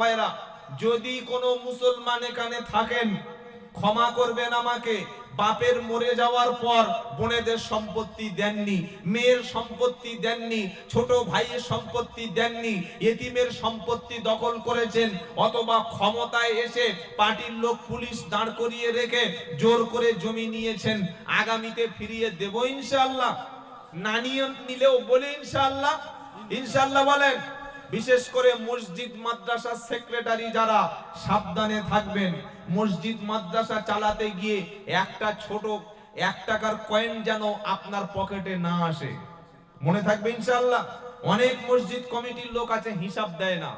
ভাইরা যদি কোনো মুসলমান এখানে থাকেন, ক্ষমা করবেন আমাকে। বাপের মরে যাওয়ার পর বোনেদের সম্পত্তি দেননি, মেয়ের সম্পত্তি দেননি, ছোট ভাইয়ের সম্পত্তি দেননি, এতিমের সম্পত্তি দখল করেছেন, অথবা ক্ষমতায় এসে পার্টির লোক পুলিশ দাঁড় করিয়ে রেখে জোর করে জমি নিয়েছেন, আগামীতে ফিরিয়ে দেব ইনশাআল্লাহ। নানিয়ে নিলেও বলে ইনশাআল্লাহ। ইনশাআল্লাহ বলেন বিশেষ করে মসজিদ মাদ্রাসা সেক্রেটারি যারা সাবধানে থাকবেন। মসজিদ মাদ্রাসা চালাতে গিয়ে একটা ছোট এক টাকার কয়েন যেন আপনার পকেটে না আসে। মনে থাকবে ইনশাল্লাহ অনেক মসজিদ কমিটির লোক আছে, হিসাব দেয় না।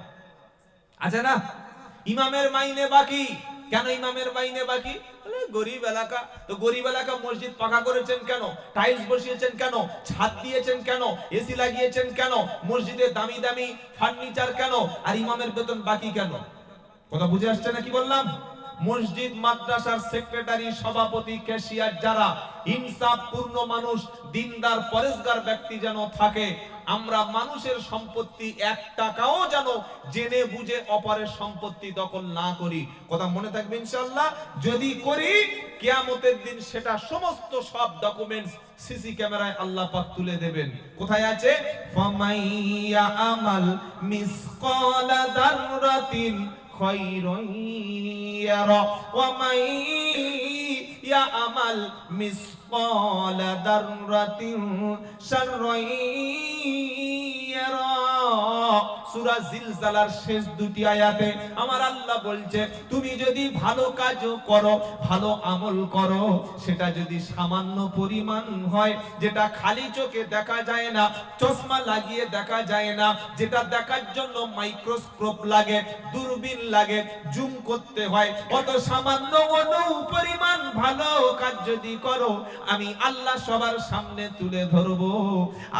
আছে না? ইমামের মাইনে বাকি। কেন ইমামের মাইনে বাকি? গরিব এলাকা। তো গরিব এলাকা মসজিদ পাকা করেছেন কেন? টাইলস বসিয়েছেন কেন? ছাদ দিয়েছেন কেন? এসি লাগিয়েছেন কেন? মসজিদে দামি দামি ফার্নিচার কেন? আর ইমামের বেতন বাকি কেন? কথা বুঝে আসছে না কি বললাম? মসজিদ, মাদ্রাসার সেক্রেটারি, সভাপতি, ক্যাশিয়ার যারা ইনসাফ পূর্ণ মানুষ, দিনদার, পরেশগার ব্যক্তি যেন থাকে আমরা মানুষের সম্পত্তি এক টাকাও যেন জেনে বুঝে অপরের সম্পত্তি দখল না করি। কথা মনে থাকবে ইনশাআল্লাহ? যদি করি, কিয়ামতের দিন সেটা সমস্ত সব ডকুমেন্টস সিসি ক্যামেরায় আল্লাহ পাক তুলে দেবেন। কোথায় আছে? ফামাইয়া আমাল মিসকালা দাররাতিন খায়রুন ওয়া মান ইয়ামাল মিসকালা দাররাতিন শাররান ইয়ারা সূরা জিলজালার শেষ দুটি আয়াতে আমার আল্লাহ বলছে, তুমি যদি ভালো কাজ করো, ভালো আমল করো, সেটা যদি সামান্য পরিমাণ হয়, যেটা খালি চোখে দেখা যায় না, চশমা লাগিয়ে দেখা যায় না, যেটা দেখার জন্য মাইক্রোস্কোপ লাগে, দূরবীন লাগে, জুম করতে হয় কত সামান্য পরিমাণ ভালো কাজ যদি করো, আমি আল্লাহ সবার সামনে তুলে ধরবো।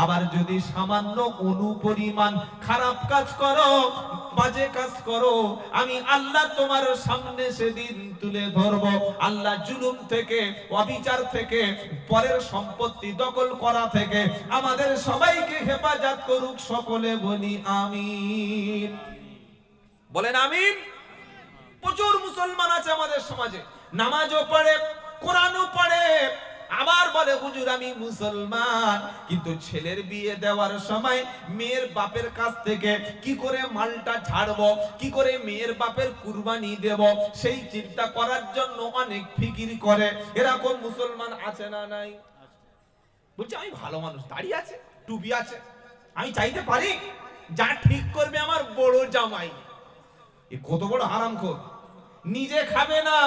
আবার যদি সামান্য অনু পরিমাণ খারাপ কাজ করো, বাজে কাজ করো, আমি আল্লাহ তোমার সামনে সেদিন তুলে ধরবো। আল্লাহ জুলুম থেকে, অবিচার থেকে, পরের সম্পত্তি দখল করা থেকে, আমাদের সবাইকে হেফাজত করুক সকলে বলি আমিন। বলেন আমিন? প্রচুর মুসলমান আছে আমাদের সমাজে। নামাজও পড়ে, কোরআনও পড়ে আবার বলে, হুজুর, আমি মুসলমান। কিন্তু ছেলের বিয়ে দেওয়ার সময় মেয়ের বাপের কাছ থেকে কি করে মালটা ছাড়বো কি করে মেয়ের বাপের কুরবানি দেব, সেই চিন্তা করার জন্য অনেক ফিকির করে। এরকম মুসলমান আছে না নাই? বলছে, আমি ভালো মানুষ দাঁড়িয়ে আছে, টুপি আছে, আমি চাইতে পারি, যা ঠিক করবে আমার বড় জামাই। কত বড় হারামখোর। নিজে খাবে না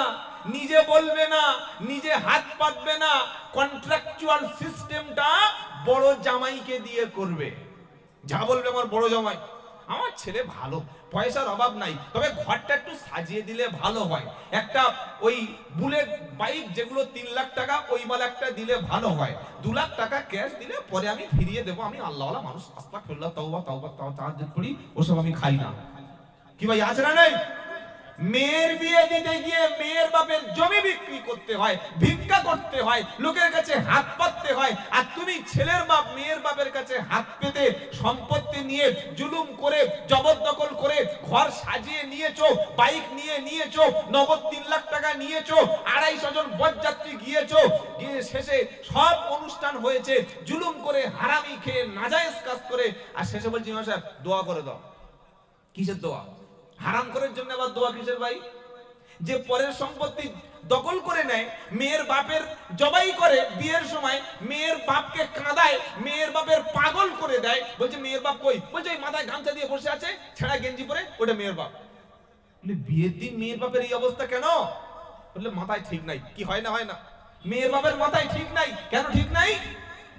নিজে বলবে না, নিজে হাত পাতবে না কন্ট্রাকচুয়াল সিস্টেমটা বড় জামাইকে দিয়ে করবে। যা বলবে আমার বড় জামাই। আমার ছেলে ভালো, পয়সার অভাব নাই, তবে ঘরটা একটু সাজিয়ে দিলে ভালো হয়। একটা ওই বুলেট বাইক যেগুলো তিন লাখ টাকা, ওই মাল একটা দিলে ভালো হয়। দু লাখ টাকা ক্যাশ দিলে পরে আমি ফিরিয়ে দেবো, আমি আল্লাহওয়ালা মানুষ। আস্তা ফেললা তাওবা তাওবা তাও তাহাজ্জুদ করি, ওসব আমি খাই না। কি ভাই, আছে না নেই? মেয়ের বিয়ে দিতে গিয়ে মেয়ের বাপের জমি বিক্রি করতে হয়, ভিক্ষা করতে হয়, লোকের কাছে হাত পাততে হয়, আর তুমি ছেলের বাপ মেয়ের বাপের কাছে হাত পেতে সম্পত্তি নিয়ে জুলুম করে জবরদখল করে ঘর সাজিয়ে নিয়েছো, বাইক নিয়ে নিয়েছো, নগদ তিন লাখ টাকা নিয়েছো, আড়াইশো জন বরযাত্রী গিয়েছো, গিয়ে শেষে সব অনুষ্ঠান হয়েছে, জুলুম করে হারামি খেয়ে নাজায়েজ কাজ করে, আর শেষে বলছি সাহেব দোয়া করে দাও। কিসের দোয়া? হারাম করার জন্য আবার দোয়া কিসের ভাই? যে পরের সম্পত্তি দখল করে নেয়, মেয়ের বাপের জবাই করে বিয়ের সময় মেয়ের বাপকে কাঁদায়, মেয়ের বাপের পাগল করে দেয়, বলছে মেয়ের বাপ কই? বলছে ওই মাথায় গামছা দিয়ে বসে আছে, ছেঁড়া গেঞ্জি পরে, ওটা মেয়ের বাপ। বিয়ের দিন মেয়ের বাপের এই অবস্থা কেন? বললে, মাথায় ঠিক নাই। কি হয় না হয় না। মেয়ের বাপের মাথায় ঠিক নাই। কেন ঠিক নাই?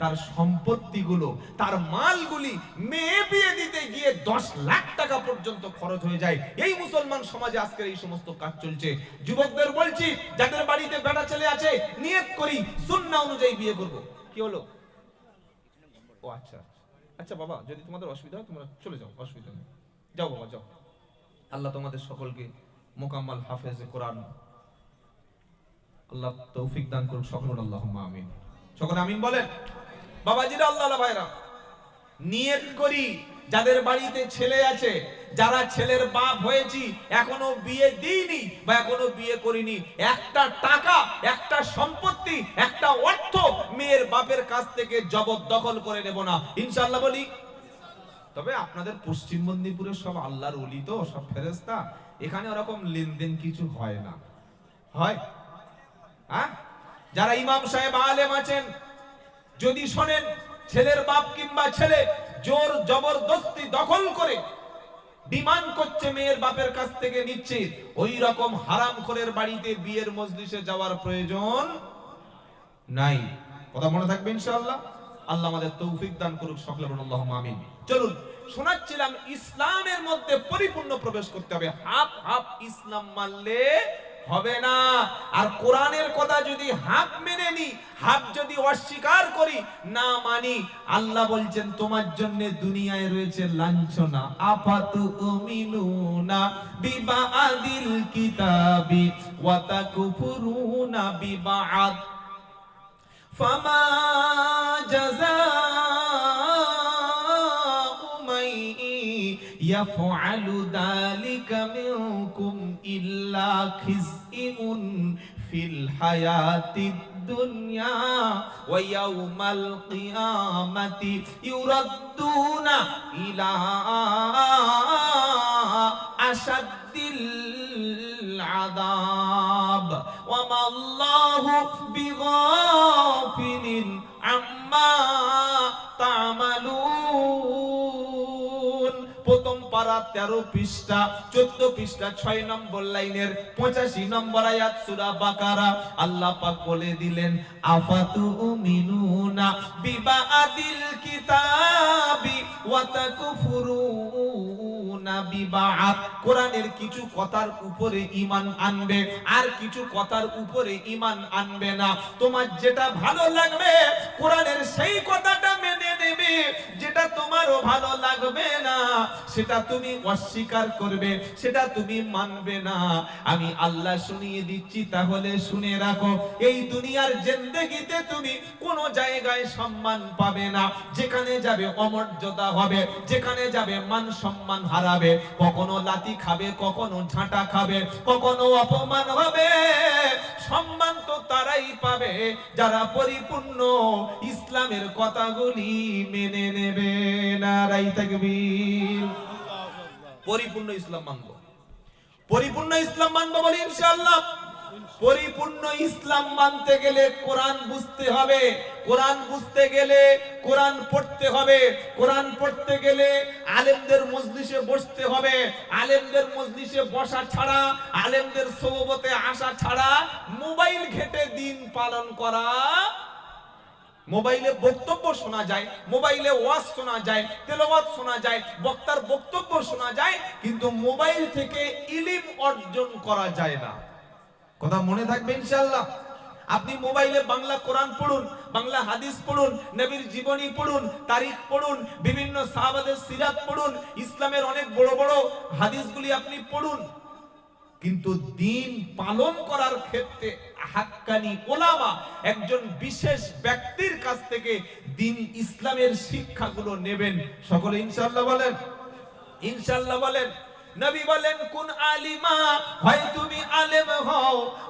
তার সম্পত্তিগুলো, তার মালগুলি মেয়ে বিয়ে দিতে গিয়ে দশ লাখ টাকা পর্যন্ত খরচ হয়ে যায়। এই মুসলমান সমাজে আজকের এই সমস্ত কাজ চলছে। যুবকদের বলছি, যাদের বাড়িতে বেটা ছেলে আছে, নিয়ত করি, সুন্নাহ অনুযায়ী বিয়ে করব। কি হলো? ও আচ্ছা। আচ্ছা বাবা, যদি তোমাদের অসুবিধা হয়, তোমরা চলে যাও, অসুবিধা নেই। যাও, বাবা, যাও। আল্লাহ তোমাদের সকলকে মোকাম্মাল হাফেজ কোরআন, আল্লাহ তৌফিক দান করুন সকল আল্লাহ আমিন। সকলে আমিন বলেন? বাবাজিরা আল্লাহ ভাইরা, নিয়ত করি যাদের বাড়িতে ছেলে আছে, যারা ছেলের বাপ হয়েছি, এখনও বিয়ে দিইনি বা এখনও বিয়ে করিনি। একটা টাকা, একটা সম্পত্তি, একটা অর্থ মেয়ের বাপের কাছ থেকে জবরদখল করে নেব না। ইনশাআল্লাহ বলি। তবে আপনাদের পশ্চিম মেদিনীপুরে সব আল্লাহর অলি তো, সব ফেরেস্তা এখানে ওরকম লেনদেন কিছু হয় না। হয়? হ্যাঁ? যারা ইমাম সাহেব আলেম আছেন যদি শোনেন, ছেলের বাপ কিংবা ছেলে জোর জবরদস্তি দখল করে ডিমান্ড করছে মেয়ের বাপের কাছ থেকে নিচ্ছে ওই রকম হারাম খোরের বাড়িতে বিয়ের মজলিসে যাওয়ার প্রয়োজন নাই। কথা মনে থাকবে ইনশাআল্লাহ? আল্লাহ আমাদের তৌফিক দান করুক, সকলে আল্লাহুম্মা আমিন। চলুন, শোনাচ্ছিলাম ইসলামের মধ্যে পরিপূর্ণ প্রবেশ করতে হবে। হাফ হাফ ইসলাম মানলে হবে না। আর কোরআনের কথা যদি হাফ মেনে নি হাফ যদি অস্বীকার করি, না মানি, আল্লাহ বলছেন, তোমার জন্য দুনিয়ায় রয়েছে লাঞ্ছনা। আপাতু উমিনুনা বিবাআদিল কিতাবি ওয়া তাকফুরুনা বিবা আদ ফামা জাযা يفعل ذلك منكم إلا خزي في الحياة الدنيا ويوم القيامة يردون إلى أشد العذاب. وما الله بغافل পারা তেরো পৃষ্ঠা, চোদ্দ পৃষ্ঠা, ছয় নম্বর লাইনের পঁচাশি নম্বর আয়াত সুরা বাকারা। আল্লাহ পাক বলে দিলেন, আফাতু মিনুনা বিবাদিল কিতাবি ওয়া তাকফুরুনা বিবাদ কোরআনের কিছু কথার উপরে ঈমান আনবে, আর কিছু কথার উপরে ঈমান আনবে না। তোমার যেটা ভালো লাগবে, কোরআনের সেই কথাটা মেনে নেবে। যেটা তোমারও ভালো লাগবে না, সেটা তুমি অস্বীকার করবে, সেটা তুমি মানবে না। আমি আল্লাহ শুনিয়ে দিচ্ছি, তাহলে শুনে রাখো, এই দুনিয়ার জিন্দেগিতে তুমি কোনো জায়গায় সম্মান পাবে না। যেখানে যাবে অমর্যাদা হবে, যেখানে যাবে মান সম্মান হারাবে কখনো লাতি খাবে, কখনো ঝাঁটা খাবে, কখনো অপমান হবে। সম্মান তো তারাই পাবে, যারা পরিপূর্ণ ইসলামের কথাগুলি মেনে নেবে। নারাই তাকবীর। পরিপূর্ণ ইসলাম মানব। পরিপূর্ণ ইসলাম মানব বলি ইনশাআল্লাহ পরিপূর্ণ ইসলাম মানতে গেলে কোরআন বুঝতে হবে। কোরআন বুঝতে গেলে কোরআন পড়তে হবে। কোরআন পড়তে গেলে আলেমদের মজলিসে বসতে হবে। আলেমদের মজলিসে বসা ছাড়া, আলেমদের সোহবতে আসা ছাড়া মোবাইল ঘেটে দিন পালন করা মোবাইলে বক্তব্য শোনা যায়, মোবাইলে ওয়াজ শোনা যায়, তেলাওয়াত শোনা যায়, বক্তার বক্তব্য শোনা যায়, কিন্তু মোবাইল থেকে ইলিম অর্জন করা যায় না। কথা মনে থাকবে ইনশাআল্লাহ। আপনি মোবাইলে বাংলা কোরআন পড়ুন, বাংলা হাদিস পড়ুন, নবীর জীবনী পড়ুন, তারিখ পড়ুন, বিভিন্ন সাহাবাদের সিরাত পড়ুন, ইসলামের অনেক বড় বড় হাদিসগুলি আপনি পড়ুন। কিন্তু দিন পালন করার ক্ষেত্রে হাক্কানি ওলামা একজন বিশেষ ব্যক্তির কাছ থেকে দিন ইসলামের শিক্ষাগুলো নেবেন। সকলে ইনশাল্লাহ বলেন। ইনশাল্লাহ বলেন। নবী বলেন, কোন আলিমা, হয় তুমি আলেম হও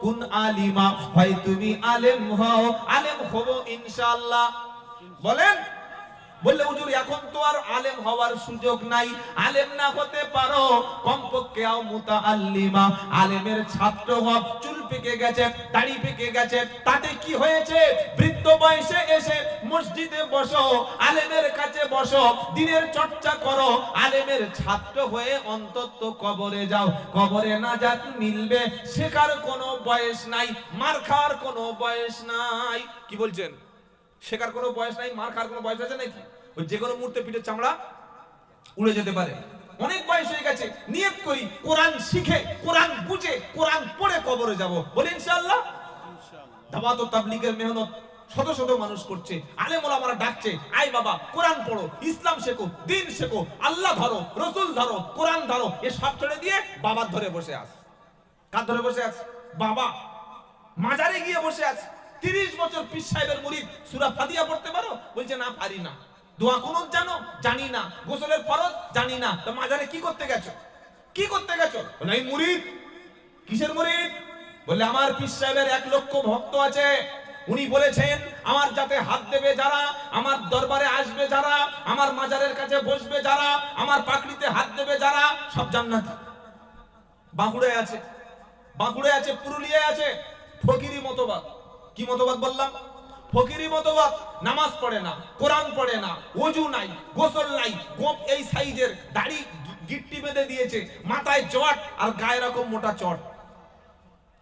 কোন আলিমা? হয় তুমি আলেম হও। আলেম হব ইনশাআল্লাহ। বলেন। বললে, হুজুর, এখন তো আর আলেম হওয়ার সুযোগ নাই। আলেম না হতে পারো। কমপক্ষে আও মুতাআল্লিমা। আলেমের ছাত্র হও, চুল পেকে গেছে, দাড়ি পেকে গেছে। তাতে কি হয়েছে? বৃদ্ধ বয়সে এসে মসজিদে বসো, আলেমের কাছে বসো, দিনের চর্চা করো। আলেমের ছাত্র হয়ে অন্তত কবরে যাও। কবরে না যাত মিলবে, শেখার কোনো বয়স নাই, মার খাওয়ার কোনো বয়স নাই। কি বলছেন? শেখার কোনো বয়স নাই, মার খাওয়ার কোনো বয়স আছে নাকি? ওই যে কোনো মুহূর্তে পিঠের চামড়া উড়ে যেতে পারে। অনেক বয়স হয়ে গেছে, নিয়ত করি কোরআন শিখে, কোরআন বুঝে, কোরআন পড়ে কবরে যাব। বলি ইনশাআল্লাহ। দাওয়াত ও তাবলীগের মেহনত শত শত মানুষ করছে আলেম ওলামারা ডাকছে আই বাবা, কোরআন পড়ো, ইসলাম শেখো, দিন শেখো, আল্লাহ ধরো, রসুল ধরো, কোরআন ধরো, এ সব ছেড়ে দিয়ে বাবার ধরে বসে আস। কার ধরে বসে আছে বাবা, মাজারে গিয়ে বসে আছে তিরিশ বছর পীর সাহেবের মুরিদ সুরা ফাদিয়া পড়তে পারো? বলছে না পারি না। দোয়া কোন জানো জানি না। গোসলের ফরজ জানি না। তো মাজারে কি করতে গেছো? কি করতে গেছো? বলে, এই মুরিদ কিসের মুরিদ বললে আমার পীর সাহেবের এক লক্ষ ভক্ত আছে। উনি বলেছেন আমার যাতে হাত দেবে যারা আমার দরবারে আসবে যারা আমার মাজারের কাছে বসবে যারা আমার পাকড়িতে হাত দেবে যারা সব জান্নাত। বাঁকুড়ায় আছে। বাঁকুড়ায় আছে পুরুলিয়ায় আছে ফকিরি মতবাদ। কি মতবাদ বললাম? ফকিরি মতবাদ, নামাজ পড়ে না, কোরআন পড়ে না ওজু নাই, গোসল নাই, গোপ এই সাইজের দাড়ি গিট্টি বেঁধে দিয়েছে, মাথায় চট আর গায়ে রকম মোটা চট।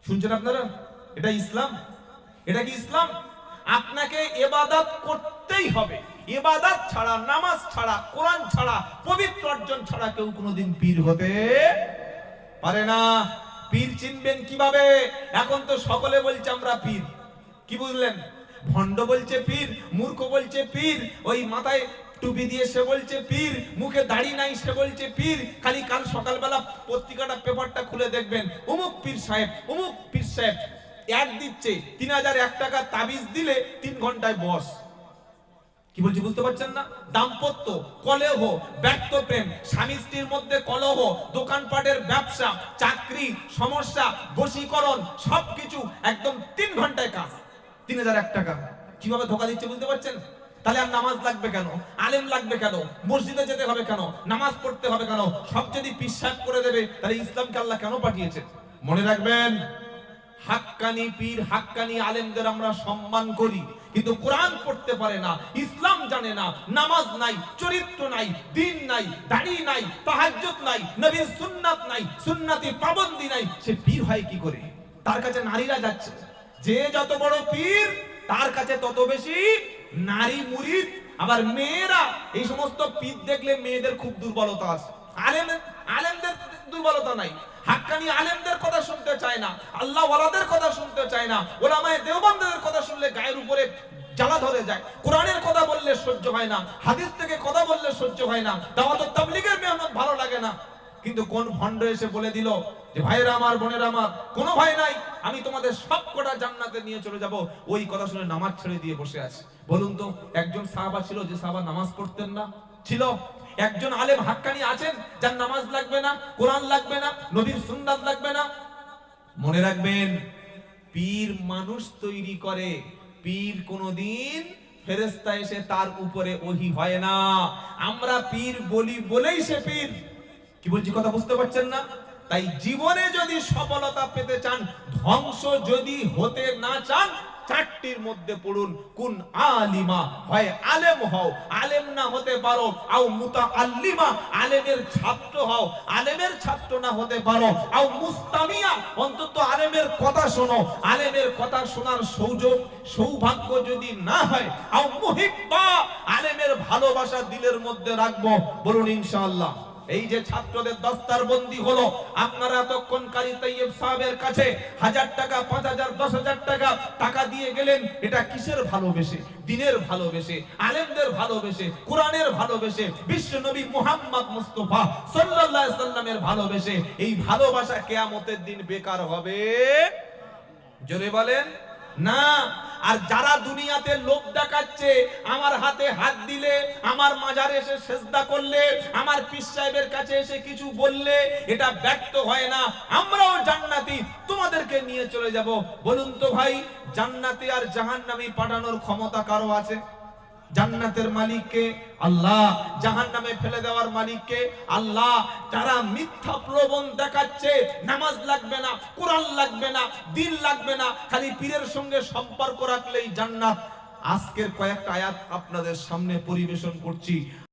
শুনছেন আপনারা? এটা ইসলাম? এটা কি ইসলাম? আপনাকে এবাদত করতেই হবে। এবাদত ছাড়া, নামাজ ছাড়া, কোরআন ছাড়া, পবিত্র অর্জন ছাড়া কেউ কোনোদিন পীর হতে পারে না। পীর চিনবেন কীভাবে? এখন তো সকলে বলছে আমরা পীর। কি বুঝলেন? ভণ্ড বলছে পীর, মূর্খ বলছে পীর, ওই মাথায় টুপি দিয়ে সে বলছে পীর, মুখে দাড়ি নাই সে বলছে পীর, খালি কাল সকালবেলা পত্রিকাটা, পেপারটা খুলে দেখবেন। অমুক পীর সাহেব অমুক পীর সাহেব অ্যাড দিচ্ছে, তিন হাজার এক টাকা তাবিজ দিলে তিন ঘন্টায় বস। কি বলছি বুঝতে পারছেন না? দাম্পত্য, কলেহ, ব্যর্থ প্রেম, স্বামী স্ত্রীর মধ্যে কলহ, দোকানপাটের ব্যবসা, চাকরি, সমস্যা, বশীকরণ, সবকিছু একদম তিন ঘন্টায় কাজ। তিন হাজার এক টাকা। কীভাবে ধোকা দিচ্ছে বুঝতে পারছেন? তাহলে আর নামাজ লাগবে কেন? আলেম লাগবে কেন? মসজিদে যেতে হবে কেন? নামাজ পড়তে হবে কেন? সব যদি পিসাব করে দেবে, তাহলে ইসলামকে আল্লাহ কেন পাঠিয়েছে মনে রাখবেন, হাক্কানি পীর, হাক্কানি আলেমদের আমরা সম্মান করি, কিন্তু কোরআন পড়তে পারে না, ইসলাম জানে না, নামাজ নাই, চরিত্র নাই, দিন নাই, দাড়ি নাই, তাহাজ্জুদ নাই, নবীর সুন্নাত নাই, সুন্নাতি পাবন্দি নাই, সে পীর হয় কি করে? তার কাছে নারীরা যাচ্ছে। যে যত বড় পীর, তার কাছে তত বেশি নারী মুরিদ। আবার মেয়েরা, এই সমস্ত পীর দেখলে মেয়েদের খুব দুর্বলতা আছে। আলেম, আলেমদের দুর্বলতা নাই। হাক্কানি আলেমদের কথা শুনতে চায় না, আল্লাহ ওয়ালাদের কথা শুনতে চায় না, ওলামায়ে দেওবন্দের কথা শুনলে গায়ের উপরে জ্বালা ধরে যায়। কোরআনের কথা বললে সহ্য হয় না, হাদিস থেকে কথা বললে সহ্য হয় না দাওয়াত তাবলীগের মেহনত ভালো লাগে না। কিন্তু কোন ভণ্ড এসে বলে দিল যে ভাইরা আমার, বোনেরা আমার, কোনো ভয় নাই, আমি তোমাদের সব কটা জান্নাতে নিয়ে চলে যাব। ওই কথা শুনে নামাজ ছেড়ে দিয়ে বসে আছে। বলুন তো, একজন সাহাবা ছিল যে সাহাবা নামাজ পড়তেন না? ছিল। একজন আলেম হাক্কানি আছেন, যার নামাজ লাগবে না, কোরআন লাগবে না, নবীর সুন্নাত লাগবে না। মনে রাখবেন, পীর মানুষ তৈরি করে, পীর কোনদিন ফেরেস্তা এসে তার উপরে ওহি হয় না। আমরা পীর বলি বলেই সে পীর। কি বলছি, কথা বুঝতে পারছেন না? তাই জীবনে যদি সফলতা পেতে চান, ধ্বংস যদি হতে না চান, চারটির মধ্যে পড়ুন, কোন আলিমা, হয় আলেম হও। আলেম না হতে পারো, আও মুতা আল্লিমা আলেমের ছাত্র হও। আলেমের ছাত্র না হতে পারো, আও মুস্তামিয়া, অন্তত আলেমের কথা শোনো। আলেমের কথা শোনার সৌযোগ, সৌভাগ্য যদি না হয়, আও মুহিব্বা, আলেমের ভালোবাসা দিলের মধ্যে রাখব। বলুন ইনশাআল্লাহ। এই যে ছাত্রদের দস্তার বন্দি হলো, আপনারা এতক্ষণ কারি সাহেবের কাছে হাজার টাকা, পাঁচ হাজার, দশ হাজার টাকা টাকা দিয়ে গেলেন। এটা কিসের ভালোবেসে? দিনের ভালোবেসে, আলেমদের ভালোবেসে, কোরআনের ভালোবেসে বিশ্ব নবী মুহাম্মদ মুস্তফা সাল্লাল্লাহু আলাইহি সাল্লামের ভালোবেসে। এই ভালোবাসা কেয়ামতের দিন বেকার হবে। জোরে বলেন। না, আর যারা দুনিয়াতে লোক দেখাচ্ছে, আমার হাতে হাত দিলে, আমার মাজারে এসে সেজদা করলে, আমার পীর সাহেবের কাছে এসে কিছু বললে, এটা ব্যক্ত হয় না। আমরাও জান্নাতি, তোমাদেরকে নিয়ে চলে যাব। বলুন তো ভাই, জান্নাতি আর জাহান্নামি পাঠানোর ক্ষমতা কারও আছে? জান্নাতের মালিককে, আল্লাহ জাহান নামে ফেলে দেওয়ার মালিককে, আল্লাহ যারা মিথ্যা প্রবণ দেখাচ্ছে, নামাজ লাগবে না, কোরআন লাগবে না, দিন লাগবে না, খালি পীরের সঙ্গে সম্পর্ক রাখলেই জান্নাত। আজকের কয়েকটা আয়াত আপনাদের সামনে পরিবেশন করছি।